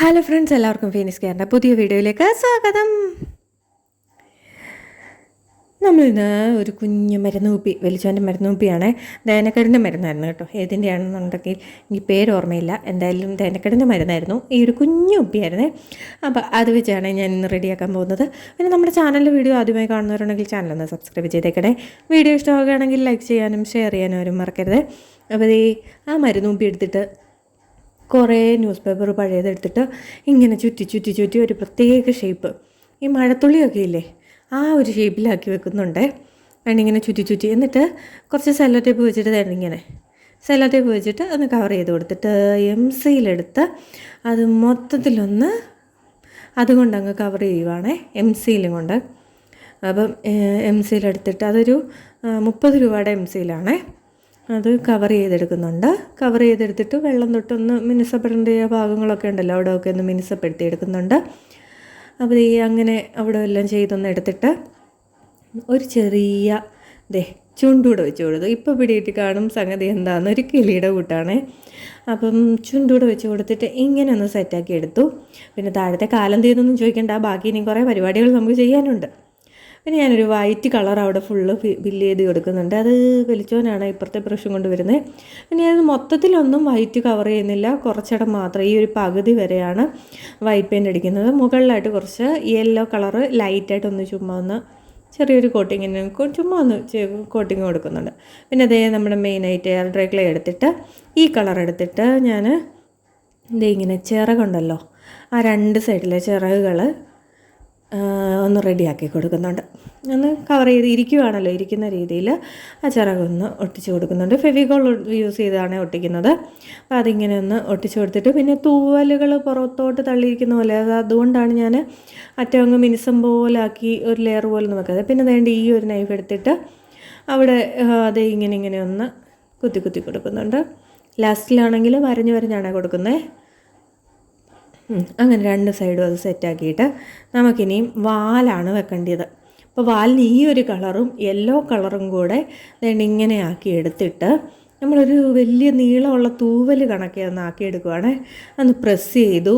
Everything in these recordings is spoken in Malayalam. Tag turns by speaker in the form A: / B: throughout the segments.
A: ഹലോ ഫ്രണ്ട്സ് എല്ലാവർക്കും ഫീനിസ് കെയറിന്റെ പുതിയ വീഡിയോയിലേക്ക് സ്വാഗതം. നമ്മളിന്ന് ഒരു കുഞ്ഞു മരുന്ന് കുപ്പി വലിച്ചോന്റെ മരുന്ന് കുപ്പിയാണ് ദേനക്കെടിന്റെ മരുന്നായിരുന്നു കേട്ടോ. ഏതിന്റെയാണെന്നുണ്ടെങ്കിൽ എനിക്ക് പേര് ഓർമ്മയില്ല. എന്തായാലും ദേനക്കെടിന്റെ മരുന്നായിരുന്നു. ഈ ഒരു കുഞ്ഞു കുപ്പിയായിരുന്നേ അപ്പോൾ അത് വെച്ചാണ് ഞാൻ ഇന്ന് റെഡിയാക്കാൻ പോകുന്നത്. പിന്നെ നമ്മുടെ ചാനലിൽ വീഡിയോ ആദ്യമായി കാണുന്നവരുണ്ടെങ്കിൽ ചാനലൊന്ന് സബ്സ്ക്രൈബ് ചെയ്തേക്കണേ. വീഡിയോ ഇഷ്ടമാവുകയാണെങ്കിൽ ലൈക്ക് ചെയ്യാനും ഷെയർ ചെയ്യാനും അവരും മറക്കരുത്. അപ്പോൾ ഈ ആ മരുന്ന് കുപ്പി എടുത്തിട്ട് കുറേ ന്യൂസ് പേപ്പർ പഴയതെടുത്തിട്ട് ഇങ്ങനെ ചുറ്റി ചുറ്റി ചുറ്റി ഒരു പ്രത്യേക ഷേപ്പ് ഈ മഴത്തുള്ളിയൊക്കെ ഇല്ലേ ആ ഒരു ഷേപ്പിലാക്കി വെക്കുന്നുണ്ട്. ഇങ്ങനെ ചുറ്റി ചുറ്റി. എന്നിട്ട് കുറച്ച് സെല്ലോ ടേപ്പ് വെച്ചിട്ട് തരണം ഇങ്ങനെ. സെല്ലോ ടേപ്പ് വെച്ചിട്ട് ഒന്ന് കവർ ചെയ്ത് കൊടുത്തിട്ട് എം സിയിലെടുത്ത് അത് മൊത്തത്തിലൊന്ന് അതുകൊണ്ട് അങ്ങ് കവർ ചെയ്യുവാണേ എം സിയിലും കൊണ്ട്. അപ്പം എം സിയിലെടുത്തിട്ട് അതൊരു മുപ്പത് രൂപയുടെ എം സിയിലാണേ അത് കവർ ചെയ്തെടുക്കുന്നുണ്ട്. കവർ ചെയ്തെടുത്തിട്ട് വെള്ളം തൊട്ടൊന്ന് മിനുസപ്പെടേണ്ട ഭാഗങ്ങളൊക്കെ ഉണ്ടല്ലോ അവിടെ ഒക്കെ ഒന്ന് മിനുസപ്പെടുത്തി എടുക്കുന്നുണ്ട് അപ്പോൾ ഈ അങ്ങനെ അവിടെ എല്ലാം ചെയ്തൊന്ന് എടുത്തിട്ട് ഒരു ചെറിയ ദേ ചുണ്ടൂടെ വെച്ച് കൊടുത്തു. ഇപ്പോൾ പിടിയിട്ട് കാണും സംഗതി എന്താണെന്ന് ഒരു കിളിയുടെ കൂട്ടാണ്. അപ്പം ചുണ്ടൂടെ വെച്ച് കൊടുത്തിട്ട് ഇങ്ങനെ ഒന്ന് സെറ്റാക്കി എടുത്തു. പിന്നെ താഴത്തെ കാലം തീർന്നൊന്നും ചോദിക്കേണ്ട. ബാക്കി ഇനി കുറേ പരിപാടികൾ നമുക്ക് ചെയ്യാനുണ്ട്. പിന്നെ ഞാനൊരു വൈറ്റ് കളർ അവിടെ ഫുള്ള് ഫില്ല് ചെയ്ത് കൊടുക്കുന്നുണ്ട്. അത് വലിച്ചോനാണ് ഇപ്പുറത്തെ ബ്രഷും കൊണ്ട് വരുന്നത് പിന്നെ ഞാനത് മൊത്തത്തിലൊന്നും വൈറ്റ് കവർ ചെയ്യുന്നില്ല. കുറച്ചിടം മാത്രം ഈ ഒരു പകുതി വരെയാണ് വൈറ്റ് പെയിന്റ് അടിക്കുന്നത്. മുകളിലായിട്ട് കുറച്ച് യെല്ലോ കളറ് ലൈറ്റായിട്ടൊന്ന് ചുമ്മാ ഒന്ന് ചെറിയൊരു കോട്ടിങ്ങിന് ചുമ്മാ ഒന്ന് കോട്ടിങ് കൊടുക്കുന്നുണ്ട്. പിന്നെ അതേ നമ്മുടെ മെയിനായിട്ട് എയർ ഡ്രൈ ക്ലേ എടുത്തിട്ട് ഈ കളർ എടുത്തിട്ട് ഞാൻ ഇതേ ഇങ്ങനെ ചിറകുണ്ടല്ലോ. ആ രണ്ട് സൈഡിലെ ചിറകുകൾ ഒന്ന് റെഡിയാക്കി കൊടുക്കുന്നുണ്ട്. ഒന്ന് കവർ ചെയ്ത് ഇരിക്കുവാണല്ലോ ഇരിക്കുന്ന രീതിയിൽ ആ ചിറകൊന്ന് ഒട്ടിച്ച് കൊടുക്കുന്നുണ്ട്. ഫെവികോൾ യൂസ് ചെയ്താണ് ഒട്ടിക്കുന്നത്. അപ്പോൾ അതിങ്ങനെ ഒന്ന് ഒട്ടിച്ച് കൊടുത്തിട്ട് പിന്നെ തൂവലുകൾ പുറത്തോട്ട് തള്ളിയിരിക്കുന്ന പോലെ അത് അതുകൊണ്ടാണ് ഞാൻ അറ്റം അങ്ങ് മിനിസം പോലാക്കി ഒരു ലെയർ പോലെ നോക്കാതെ പിന്നെ വേണ്ടി ഈ ഒരു നൈഫ് എടുത്തിട്ട് അവിടെ അത് ഇങ്ങനെ ഇങ്ങനെ ഒന്ന് കുത്തി കുത്തി കൊടുക്കുന്നുണ്ട്. ലാസ്റ്റിലാണെങ്കിൽ വരഞ്ഞ് വരഞ്ഞാണ് കൊടുക്കുന്നത് അങ്ങനെ രണ്ട് സൈഡും അത് സെറ്റാക്കിയിട്ട് നമുക്കിനിയും വാലാണ് വെക്കേണ്ടത്. അപ്പോൾ വാലിന് ഈ ഒരു കളറും യെല്ലോ കളറും കൂടെ ഇങ്ങനെ ആക്കി എടുത്തിട്ട് നമ്മളൊരു വലിയ നീളമുള്ള തൂവൽ കണക്കെ ഒന്ന് ആക്കി എടുക്കുവാണേ. അന്ന് പ്രസ് ചെയ്തു.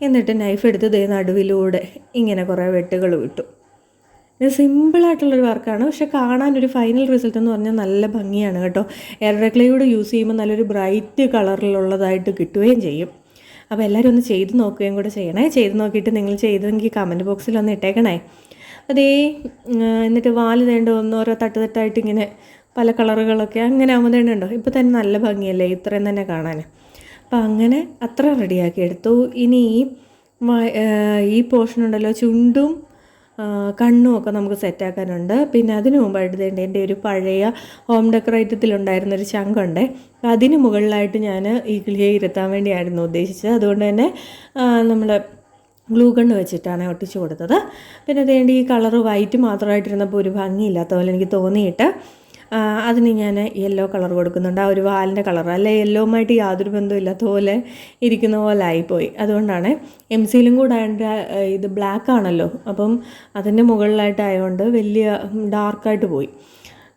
A: എന്നിട്ട് നൈഫ് എടുത്ത് ദേ നടുവിലൂടെ ഇങ്ങനെ കുറേ വെട്ടുകൾ വിട്ടു. ഇത് സിമ്പിളായിട്ടുള്ളൊരു വർക്കാണ് പക്ഷെ കാണാൻ ഒരു ഫൈനൽ റിസൾട്ട് എന്ന് പറഞ്ഞാൽ നല്ല ഭംഗിയാണ് കേട്ടോ. എയർ ക്ലേയോട് യൂസ് ചെയ്യുമ്പോൾ നല്ലൊരു ബ്രൈറ്റ് കളറിലുള്ളതായിട്ട് കിട്ടുകയും ചെയ്യും. അപ്പോൾ എല്ലാവരും ഒന്ന് ചെയ്ത് നോക്കുകയും കൂടെ ചെയ്യണേ. ചെയ്ത് നോക്കിയിട്ട് നിങ്ങൾ ചെയ്തെങ്കിൽ കമന്റ് ബോക്സിൽ ഒന്ന് ഇട്ടേക്കണേ. അതേ എന്നിട്ട് വാൽ തേണ്ട ഒന്ന് ഓരോ തട്ട് തട്ടായിട്ട് ഇങ്ങനെ പല കളറുകളൊക്കെ അങ്ങനെ ആകുമ്പോൾ തന്നെ ഉണ്ടോ ഇപ്പോൾ തന്നെ നല്ല ഭംഗിയല്ലേ ഇത്രയും തന്നെ കാണാൻ അപ്പോൾ അങ്ങനെ അത്ര റെഡിയാക്കി എടുത്തു. ഇനി ഈ പോർഷൻ ഉണ്ടല്ലോ ചുണ്ടും കണ്ണും ഒക്കെ നമുക്ക് സെറ്റാക്കാനുണ്ട്. പിന്നെ അതിന് മുമ്പായിട്ട് തന്നെ എന്റെ ഒരു പഴയ ഹോം ഡെക്കറേറ്റത്തിലുണ്ടായിരുന്ന ഒരു ചങ്കുണ്ട് അപ്പോൾ അതിന് മുകളിലായിട്ട് ഞാൻ ഈ കിളിയെ ഇരുത്താൻ വേണ്ടിയായിരുന്നു ഉദ്ദേശിച്ചത്. അതുകൊണ്ട് തന്നെ നമ്മൾ ഗ്ലൂ ഗണ്ണ് വെച്ചിട്ടാണ് ഒട്ടിച്ചു കൊടുത്തത്. പിന്നെ അതേണ്ട ഈ കളറ് വൈറ്റ് മാത്രമായിട്ടിരുന്നപ്പോൾ ഒരു ഭംഗിയില്ലാത്ത പോലെ എനിക്ക് തോന്നിയിട്ട് അതിന് ഞാൻ യെല്ലോ കളർ കൊടുക്കുന്നുണ്ട്. ആ ഒരു വാലിന്റെ കളർ അല്ലെ യെല്ലോവുമായിട്ട് യാതൊരു ബന്ധമില്ലാത്ത പോലെ ഇരിക്കുന്ന പോലെ ആയിപ്പോയി. അതുകൊണ്ടാണ് എം സിയിലും കൂടെ അതിന്റെ ഇത് ബ്ലാക്ക് ആണല്ലോ. അപ്പം അതിന്റെ മുകളിലായിട്ടായതുകൊണ്ട് വലിയ ഡാർക്കായിട്ട് പോയി.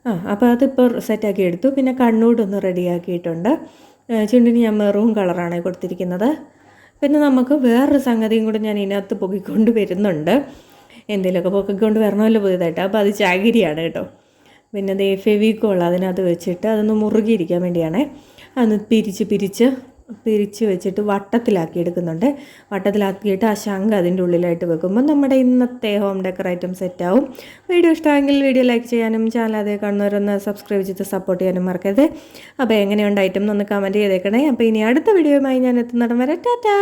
A: ആ അപ്പോൾ അതിപ്പോൾ സെറ്റാക്കി എടുത്തു. പിന്നെ കണ്ണൂടൊന്ന് റെഡിയാക്കിയിട്ടുണ്ട് ചുണ്ടിന് ഞാൻ മെറൂൺ കളറാണ് കൊടുത്തിരിക്കുന്നത്. പിന്നെ നമുക്ക് വേറൊരു സംഗതിയും കൂടെ ഞാൻ ഇതിനകത്ത് പൊക്കിക്കൊണ്ട് വരുന്നുണ്ട്. എന്തെങ്കിലുമൊക്കെ പൊക്കിക്കൊണ്ട് വരണമല്ലോ പുതിയതായിട്ട്. അപ്പോൾ അത് ചാകിരിയാണ് കേട്ടോ. പിന്നെ ദേ ഫെവിക്കോൾ അതിനകത്ത് വെച്ചിട്ട് അതൊന്ന് മുറുകിയിരിക്കാൻ വേണ്ടിയാണേ. അതൊന്ന് പിരിച്ച് പിരിച്ച് പിരിച്ച് വെച്ചിട്ട് വട്ടത്തിലാക്കി എടുക്കുന്നുണ്ട്. വട്ടത്തിലാക്കിയിട്ട് ആ ശംഖ് അതിന്റെ ഉള്ളിലായിട്ട് വെക്കുമ്പോൾ നമ്മുടെ ഇന്നത്തെ ഹോം ഡെക്കർ ഐറ്റം സെറ്റാവും വീഡിയോ ഇഷ്ടമെങ്കിൽ വീഡിയോ ലൈക്ക് ചെയ്യാനും ചാനൽ അതേ കാണുന്നവരൊന്ന് സബ്സ്ക്രൈബ് ചെയ്ത് സപ്പോർട്ട് ചെയ്യാനും മറക്കരുത്. അപ്പോൾ എങ്ങനെയുണ്ട് ഐറ്റം എന്നൊന്ന് കമന്റ് ചെയ്തേക്കണേ. അപ്പോൾ ഇനി അടുത്ത വീഡിയോയുമായി ഞാൻ എത്തുന്നിടം വരെ. ടാറ്റാ!